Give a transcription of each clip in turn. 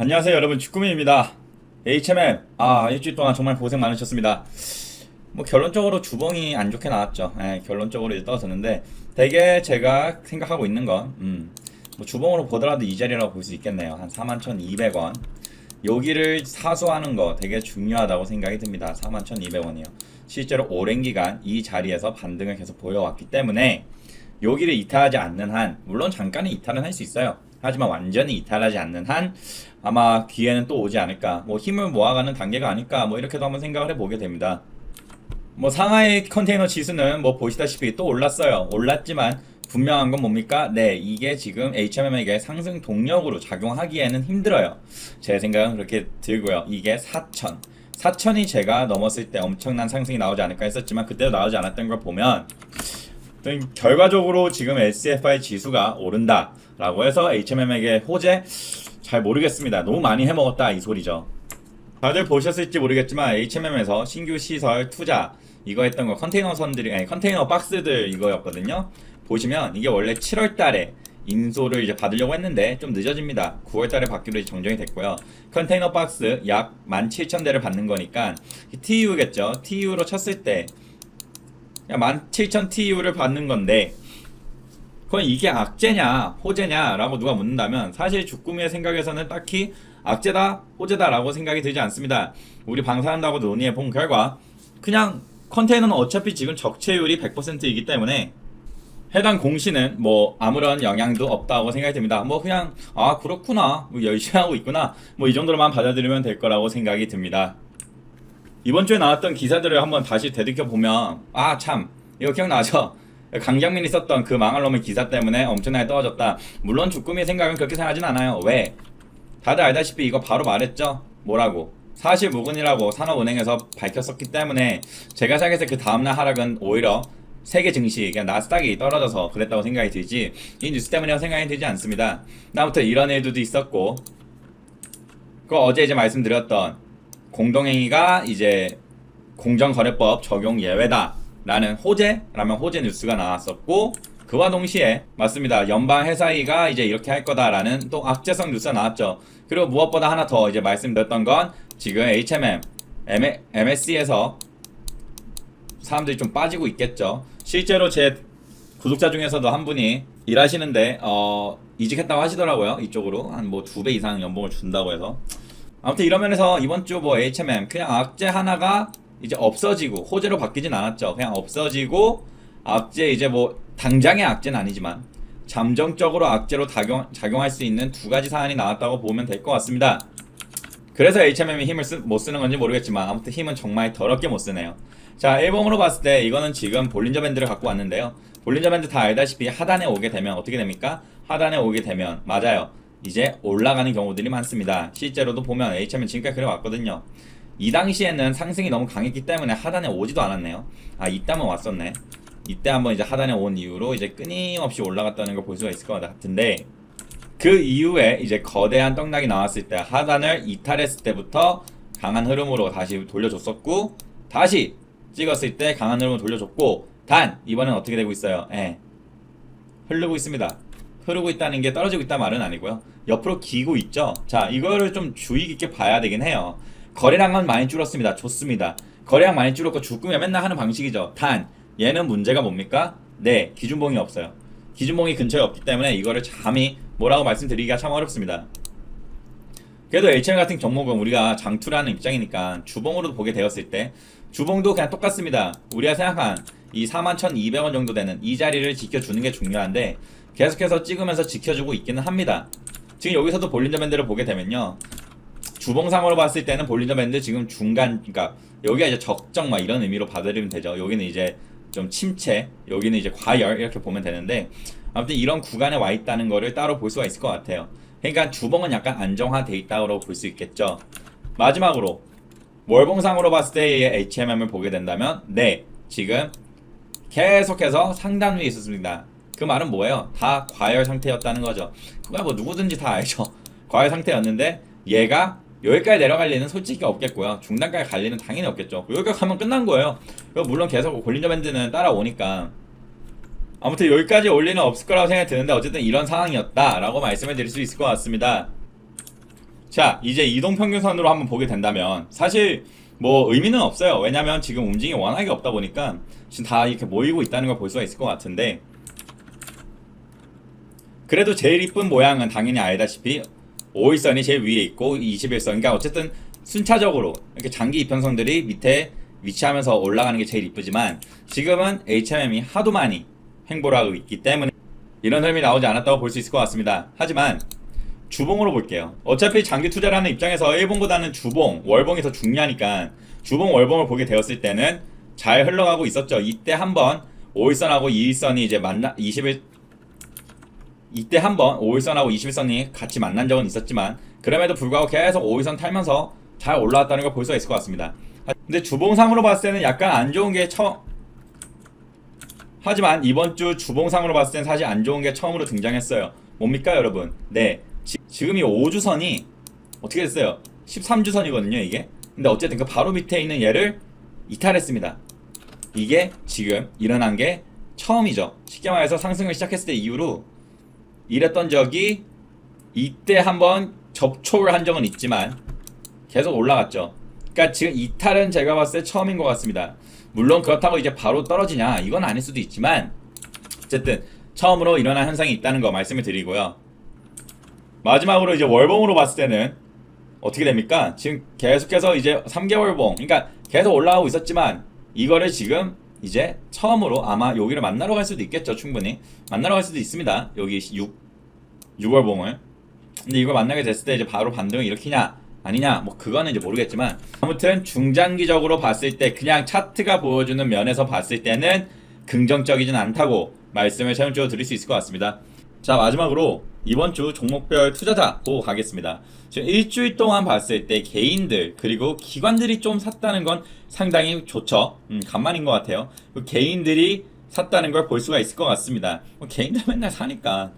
안녕하세요 여러분. 주꾸미입니다. HMM 아 일주일 동안 정말 고생 많으셨습니다. 뭐 결론적으로 주봉이 안 좋게 나왔죠. 예, 결론적으로 이제 떨어졌는데 되게 제가 생각하고 있는 건 음, 뭐 주봉으로 보더라도 이 자리라고 볼 수 있겠네요. 한 41,200원. 여기를 사수하는 거 되게 중요하다고 생각이 듭니다. 41,200원이요. 실제로 오랜 기간 이 자리에서 반등을 계속 보여왔기 때문에 여기를 이탈하지 않는 한 물론 잠깐은 이탈은 할 수 있어요 하지만 완전히 이탈하지 않는 한 아마 기회는 또 오지 않을까 뭐 힘을 모아가는 단계가 아닐까 뭐 이렇게도 한번 생각을 해보게 됩니다 뭐 상하이 컨테이너 지수는 뭐 보시다시피 또 올랐어요 올랐지만 분명한 건 뭡니까? 네, 이게 지금 HMM에게 상승 동력으로 작용하기에는 힘들어요. 제 생각은 그렇게 들고요. 이게 4천. 4천이 제가 넘었을 때 엄청난 상승이 나오지 않을까 했었지만 그때도 나오지 않았던 걸 보면 결과적으로 지금 SFI 지수가 오른다 라고 해서 HMM에게 호재 잘 모르겠습니다. 너무 많이 해먹었다 이 소리죠. 다들 보셨을지 모르겠지만 HMM에서 신규 시설 투자 이거 했던 거 컨테이너 선들이 아니 컨테이너 박스들 이거였거든요. 보시면 이게 원래 7월 달에 인소를 이제 받으려고 했는데 좀 늦어집니다. 9월 달에 받기로 정정이 됐고요. 컨테이너 박스 약 17,000대를 받는 거니까 TU겠죠. TU로 쳤을 때 17,000 TU를 받는 건데 그건 이게 악재냐 호재냐라고 누가 묻는다면 사실 주꾸미의 생각에서는 딱히 악재다 호재다라고 생각이 들지 않습니다. 우리 방사한다고 논의해 본 결과 그냥 컨테이너는 어차피 지금 적체율이 100%이기 때문에 해당 공시는 뭐 아무런 영향도 없다고 생각이 듭니다. 뭐 그냥 아 그렇구나 뭐 열심히 하고 있구나 뭐 이 정도로만 받아들이면 될 거라고 생각이 듭니다. 이번 주에 나왔던 기사들을 한번 다시 되돌려 보면 아 참 이거 기억나죠? 강장민이 썼던 그 망할 놈의 기사 때문에 엄청나게 떨어졌다. 물론 주꾸미의 생각은 그렇게 생각하진 않아요. 왜? 다들 알다시피 이거 바로 말했죠? 뭐라고? 사실 무근이라고 산업은행에서 밝혔었기 때문에 제가 때그 다음날 하락은 오히려 세계 증시, 그냥 나스닥이 떨어져서 그랬다고 생각이 들지 이 뉴스 때문이라고 생각이 들지 않습니다. 다음부터 이런 일들도 있었고 그 어제 이제 말씀드렸던 공동행위가 이제 공정거래법 적용 예외다 라는 호재 라면 호재 뉴스가 나왔었고 그와 동시에 맞습니다. 연방 회사위가 이제 이렇게 할 거다라는 또 악재성 뉴스가 나왔죠. 그리고 무엇보다 하나 더 이제 말씀드렸던 건 지금 HMM, MSC에서 사람들이 좀 빠지고 있겠죠. 실제로 제 구독자 중에서도 한 분이 일하시는데 어 이직했다고 하시더라고요. 이쪽으로 한 뭐 두 배 이상 연봉을 준다고 해서 아무튼 이런 면에서 이번 주 뭐 HMM 그냥 악재 하나가 이제 없어지고 호재로 바뀌진 않았죠. 그냥 없어지고 악재 이제 뭐 당장의 악재는 아니지만 잠정적으로 악재로 작용, 작용할 수 있는 두 가지 사안이 나왔다고 보면 될 것 같습니다. 그래서 HMM이 힘을 쓰, 못 쓰는 건지 모르겠지만 아무튼 힘은 정말 더럽게 못 쓰네요. 자, 앨범으로 봤을 때 이거는 지금 볼린저 밴드를 갖고 왔는데요. 볼린저 밴드 다 알다시피 하단에 오게 되면 어떻게 됩니까? 하단에 오게 되면 맞아요. 이제 올라가는 경우들이 많습니다. 실제로도 보면 HM은 지금까지 그래 왔거든요. 이 당시에는 상승이 너무 강했기 때문에 하단에 오지도 않았네요. 아, 이따만 왔었네. 이때 한번 이제 하단에 온 이후로 이제 끊임없이 올라갔다는 걸 볼 수가 있을 것 같은데 그 이후에 이제 거대한 떡락이 나왔을 때 하단을 이탈했을 때부터 강한 흐름으로 다시 돌려줬었고 다시 찍었을 때 강한 흐름으로 돌려줬고 단 이번엔 어떻게 되고 있어요? 예. 흐르고 있습니다. 흐르고 있다는 게 떨어지고 있다 말은 아니고요. 옆으로 기고 있죠. 자, 이거를 좀 주의 깊게 봐야 되긴 해요. 거래량은 많이 줄었습니다. 좋습니다. 거래량 많이 줄었고 주꾸미가 맨날 하는 방식이죠. 단 얘는 문제가 뭡니까? 네, 기준봉이 없어요. 기준봉이 근처에 없기 때문에 이거를 감히 뭐라고 말씀드리기가 참 어렵습니다. 그래도 HM 같은 종목은 우리가 장투라는 입장이니까 주봉으로 보게 되었을 때 주봉도 그냥 똑같습니다. 우리가 생각한 이 41,200원 정도 되는 이 자리를 지켜주는 게 중요한데 계속해서 찍으면서 지켜주고 있기는 합니다. 지금 여기서도 볼린저 밴드를 보게 되면요. 주봉상으로 봤을 때는 볼린저 밴드 지금 중간, 그러니까 여기가 이제 적정 막 이런 의미로 받아들이면 되죠. 여기는 이제 좀 침체, 여기는 이제 과열 이렇게 보면 되는데 아무튼 이런 구간에 와 있다는 거를 따로 볼 수가 있을 것 같아요. 그러니까 주봉은 약간 안정화돼 있다고 볼 수 있겠죠. 마지막으로 월봉상으로 봤을 때의 HMM을 보게 된다면 네 지금 계속해서 상단 위에 있었습니다. 그 말은 뭐예요? 다 과열 상태였다는 거죠. 그거 뭐 누구든지 다 알죠. 과열 상태였는데 얘가 여기까지 내려갈 리는 솔직히 없겠고요. 중단까지 갈 리는 당연히 없겠죠. 여기까지 가면 끝난 거예요. 물론 계속 골린저 밴드는 따라오니까 아무튼 여기까지 올 리는 없을 거라고 생각이 드는데 어쨌든 이런 상황이었다라고 말씀을 드릴 수 있을 것 같습니다. 자, 이제 이동평균선으로 한번 보게 된다면 사실 뭐 의미는 없어요. 왜냐면 지금 움직임이 워낙에 없다 보니까 지금 다 이렇게 모이고 있다는 걸 볼 수가 있을 것 같은데 그래도 제일 이쁜 모양은 당연히 알다시피 5일선이 제일 위에 있고 21선 그러니까 어쨌든 순차적으로 이렇게 장기 이평선들이 밑에 위치하면서 올라가는 게 제일 이쁘지만 지금은 HMM이 하도 많이 횡보를 하고 있기 때문에 이런 흐름이 나오지 않았다고 볼 수 있을 것 같습니다. 하지만 주봉으로 볼게요. 어차피 장기 투자라는 입장에서 일봉보다는 주봉, 월봉이 더 중요하니까 주봉, 월봉을 보게 되었을 때는 잘 흘러가고 있었죠. 이때 한번 5일선하고 2일선이 이제 만나 20일 이때 한번 5일선하고 21선이 같이 만난 적은 있었지만 그럼에도 불구하고 계속 5일선 탈면서 잘 올라왔다는 걸 볼 수가 있을 것 같습니다. 하- 근데 주봉상으로 봤을 때는 약간 안 좋은 게 처음 하지만 이번 주 주봉상으로 봤을 땐 사실 안 좋은 게 처음으로 등장했어요. 뭡니까 여러분? 네. 지, 지금 이 5주선이 어떻게 됐어요? 13주선이거든요 이게. 근데 어쨌든 그 바로 밑에 있는 얘를 이탈했습니다. 이게 지금 일어난 게 처음이죠. 쉽게 말해서 상승을 시작했을 때 이후로 이랬던 적이 이때 한번 접촉을 한 적은 있지만 계속 올라갔죠. 그러니까 지금 이탈은 제가 봤을 때 처음인 것 같습니다. 물론 그렇다고 이제 바로 떨어지냐 이건 아닐 수도 있지만 어쨌든 처음으로 일어난 현상이 있다는 거 말씀을 드리고요. 마지막으로 이제 월봉으로 봤을 때는 어떻게 됩니까? 지금 계속해서 이제 3개월봉 그러니까 계속 올라가고 있었지만 이거를 지금 이제 처음으로 아마 여기를 만나러 갈 수도 있겠죠 충분히. 만나러 갈 수도 있습니다 여기 6 6월봉을. 근데 이걸 만나게 됐을 때 이제 바로 반등을 일으키냐 아니냐 뭐 그거는 이제 모르겠지만 아무튼 중장기적으로 봤을 때 그냥 차트가 보여주는 면에서 봤을 때는 긍정적이진 않다고 말씀을 최종적으로 드릴 수 있을 것 같습니다. 자 마지막으로 이번 주 종목별 투자자 보고 가겠습니다. 지금 일주일 동안 봤을 때 개인들 그리고 기관들이 좀 샀다는 건 상당히 좋죠. 음, 간만인 것 같아요. 그 개인들이 샀다는 걸 볼 수가 있을 것 같습니다. 뭐 개인들 맨날 사니까.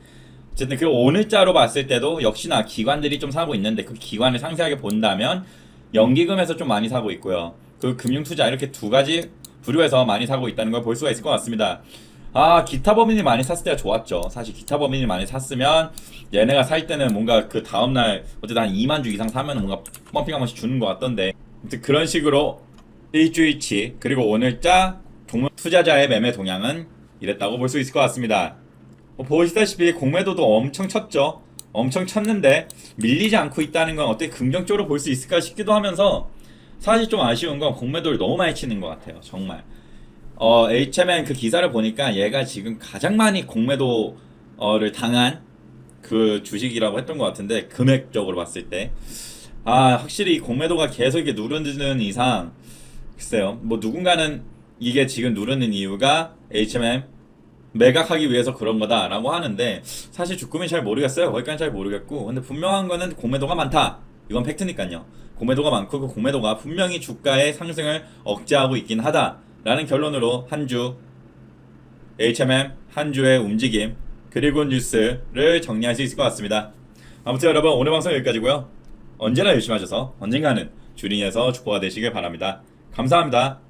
어쨌든 그 오늘자로 봤을 때도 역시나 기관들이 좀 사고 있는데 그 기관을 상세하게 본다면 연기금에서 좀 많이 사고 있고요. 그 금융투자 이렇게 두 가지 부류에서 많이 사고 있다는 걸 볼 수가 있을 것 같습니다. 아 기타 범인이 많이 샀을 때가 좋았죠. 사실 기타 범인이 많이 샀으면 얘네가 살 때는 뭔가 그 다음날 어쨌든 한 2만 주 이상 사면 뭔가 펌핑 한 번씩 주는 것 같던데 아무튼 그런 식으로 일주일치 그리고 오늘자 종목 투자자의 매매 동향은 이랬다고 볼 수 있을 것 같습니다. 뭐 보시다시피 공매도도 엄청 쳤죠. 엄청 쳤는데 밀리지 않고 있다는 건 어떻게 긍정적으로 볼 수 있을까 싶기도 하면서 사실 좀 아쉬운 건 공매도를 너무 많이 치는 것 같아요. 정말. 어, HMN 그 기사를 보니까 얘가 지금 가장 많이 공매도를 당한 그 주식이라고 했던 것 같은데 금액적으로 봤을 때. 아, 확실히 이 공매도가 계속 이렇게 누르는 이상 글쎄요. 뭐 누군가는 이게 지금 누르는 이유가 HMM 매각하기 위해서 그런 거다라고 하는데 사실 주꾸미 잘 모르겠어요. 거기까지 잘 모르겠고 근데 분명한 거는 공매도가 많다. 이건 팩트니까요. 공매도가 많고 그 공매도가 분명히 주가의 상승을 억제하고 있긴 하다 라는 결론으로 한 주 HMM 한 주의 움직임 그리고 뉴스를 정리할 수 있을 것 같습니다. 아무튼 여러분 오늘 방송 여기까지고요. 언제나 열심히 하셔서 언젠가는 주린이에서 주포가 되시길 바랍니다. 감사합니다.